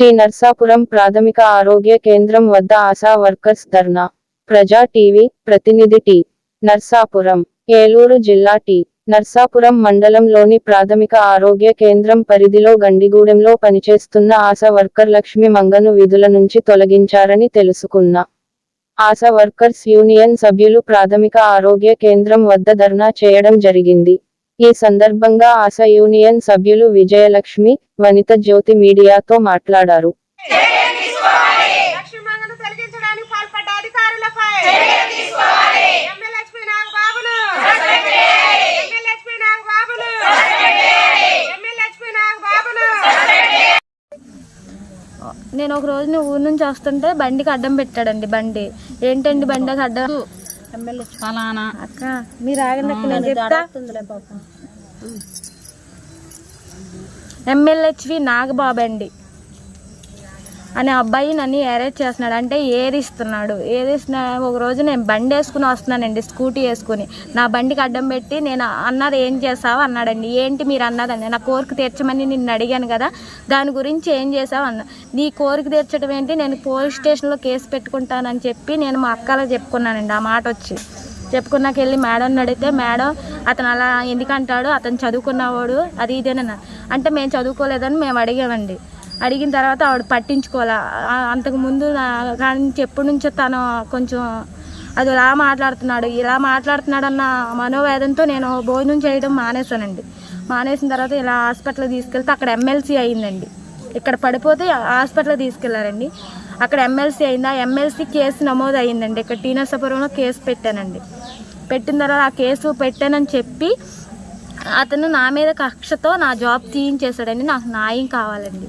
T Narsapuram ప్రాథమిక ఆరోగ్య కేంద్రం వద్ద ఆశా వర్కర్స్ ధర్నా. ప్రజా టీవీ ప్రతినిధి టి. నర్సాపురం ఏలూరు జిల్లా టి. నర్సాపురం మండలంలోని ప్రాథమిక ఆరోగ్య కేంద్రం పరిధిలో గండిగూడెంలో పనిచేస్తున్న ఆశా వర్కర్ లక్ష్మి మంగను విధుల నుంచి తొలగించారని తెలుసుకున్న ఆశా వర్కర్స్ యూనియన్ సభ్యులు ప్రాథమిక ఆరోగ్య కేంద్రం వద్ద ధర్నా చేయడం జరిగింది. ఈ సందర్భంగా ఆశా యూనియన్ సభ్యులు విజయలక్ష్మి వనిత జ్యోతి మీడియాతో మాట్లాడారు. నేను ఒక రోజు ఊరు నుంచి వస్తుంటే బండికి అడ్డం పెట్టాడండి బండి. ఏంటండి బండికి అడ్డం? ఫలానా? అక్క మీరు ఆగండి అక్క నేను చెప్తా. ఎమ్మెల్యేచ్వి నాగబాబు అండి. అనే అబ్బాయి నన్ను అరెస్ట్ చేస్తున్నాడు. అంటే ఏరిస్తున్నాడు ఏరిస్తున్నా ఒక రోజు నేను బండి వేసుకుని వస్తున్నానండి స్కూటీ వేసుకుని. నా బండికి అడ్డం పెట్టి నేను అన్నది ఏం చేసావు అన్నాడండి. ఏంటి మీరు అన్నదండి? నా కోరిక తీర్చమని నిన్ను అడిగాను కదా దాని గురించి ఏం చేసావు అన్న? నీ కోరిక తీర్చడం ఏంటి? నేను పోలీస్ స్టేషన్లో కేసు పెట్టుకుంటానని చెప్పి నేను మా అక్కలో చెప్పుకున్నానండి. ఆ మాట వచ్చి చెప్పుకున్నాక వెళ్ళి మేడంని అడిగితే మేడం అతను అలా ఎందుకంటాడు అతను చదువుకున్నవాడు అది ఇదేనన్నా. అంటే మేము చదువుకోలేదని మేము అడిగామండి. అడిగిన తర్వాత ఆవిడ పట్టించుకోవాలా? అంతకుముందు నా- ఎప్పటి నుంచో తను కొంచెం అది ఇలా మాట్లాడుతున్నాడు ఇలా మాట్లాడుతున్నాడు అన్న మనోవేదంతో నేను భోజనం చేయడం మానేశానండి. మానేసిన తర్వాత ఇలా హాస్పిటల్కి తీసుకెళ్తే అక్కడ ఎమ్మెల్సీ అయిందండి. ఇక్కడ పడిపోతే హాస్పిటల్కి తీసుకెళ్ళారండి. అక్కడ ఎమ్మెల్సీ అయింది? ఆ ఎమ్మెల్సీ కేసు నమోదు అయిందండి ఇక్కడ టీనర్సపురంలో కేసు పెట్టానండి. పెట్టిన తర్వాత ఆ కేసు పెట్టానని చెప్పి అతను నా మీద కక్షతో నా జాబ్ తీయించేశాడండి. నాకు న్యాయం కావాలండి.